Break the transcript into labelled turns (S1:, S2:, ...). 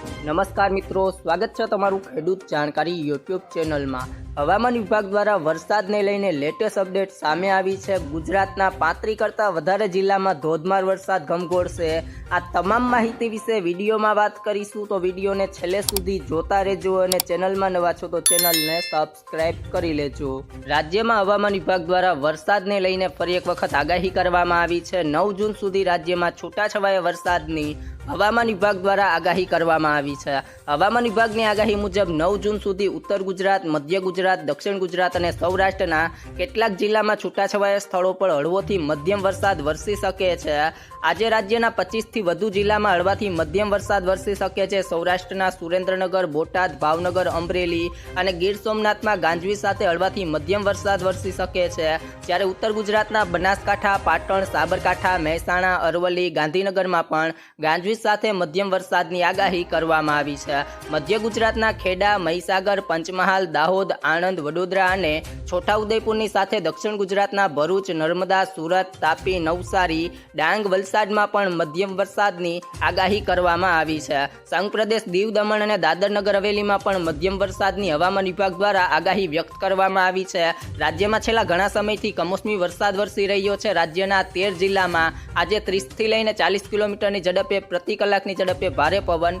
S1: નમસ્કાર મિત્રો, સ્વાગત છે તમારું ખેડૂત જાણકારી યુટ્યુબ ચેનલમાં. હવામાન વિભાગ દ્વારા વરસાદને લઈને લેટેસ્ટ અપડેટ સામે આવી છે. ગુજરાતના પાંત્રી કરતાં વધારે જિલ્લામાં ધોધમાર વરસાદ ગમગોળશે આ તમામ માહિતી વિશે વિડીયોમાં વાત કરીશું તો વિડીયોને છેલ્લે સુધી જોતા રહેજો અને ચેનલમાં નવા છો તો ચેનલને સબસ્ક્રાઇબ કરી લેજો. રાજ્યમાં હવામાન વિભાગ દ્વારા વરસાદને લઈને ફરી એક વખત આગાહી કરવામાં આવી છે. નવ જૂન સુધી રાજ્યમાં છૂટાછવાયા વરસાદની હવામાન વિભાગ દ્વારા આગાહી કરવામાં આવી છે. હવામાન વિભાગની આગાહી મુજબ નવ જૂન સુધી ઉત્તર ગુજરાત, મધ્ય ગુજરાત, દક્ષિણ ગુજરાત અને સૌરાષ્ટ્રના કેટલાક જિલ્લામાં છૂટાછવાયા સ્થળો પર હળવોથી મધ્યમ વરસાદ વરસી શકે છે. આજે રાજ્યના પચીસથી વધુ જિલ્લામાં હળવાથી મધ્યમ વરસાદ વરસી શકે છે. સૌરાષ્ટ્રના સુરેન્દ્રનગર, બોટાદ, ભાવનગર, અમરેલી અને ગીર સોમનાથમાં ગાંજવી સાથે હળવાથી મધ્યમ વરસાદ વરસી શકે છે. જ્યારે ઉત્તર ગુજરાતના બનાસકાંઠા, પાટણ, સાબરકાંઠા, મહેસાણા, અરવલ્લી, ગાંધીનગરમાં પણ ગાંજવીજ સાથે મધ્યમ વરસાદની આગાહી કરવામાં આવી છે. મધ્ય ગુજરાતના ખેડા, મહીસાગર, પંચમહાલ, દાહોદ, આણંદ, વડોદરા અને છોટાઉદેપુરની સાથે દક્ષિણ ગુજરાતના ભરૂચ, નર્મદા, સુરત, તાપી, નવસારી, ડાંગ, વલસાડમાં પણ મધ્યમ વરસાદની આગાહી કરવામાં આવી છે. સંઘ પ્રદેશ દીવ દમણ અને દાદર નગર હવેલીમાં પણ મધ્યમ વરસાદની હવામાન વિભાગ દ્વારા આગાહી વ્યક્ત કરવામાં આવી છે. રાજ્યમાં છેલ્લા ઘણા સમયથી કમોસમી વરસાદ વરસી રહ્યો છે. રાજ્યના તેર જિલ્લામાં આજે ત્રીસથી લઈને ચાલીસ કિલોમીટરની ઝડપે, પ્રતિ કલાકની ઝડપે ભારે પવન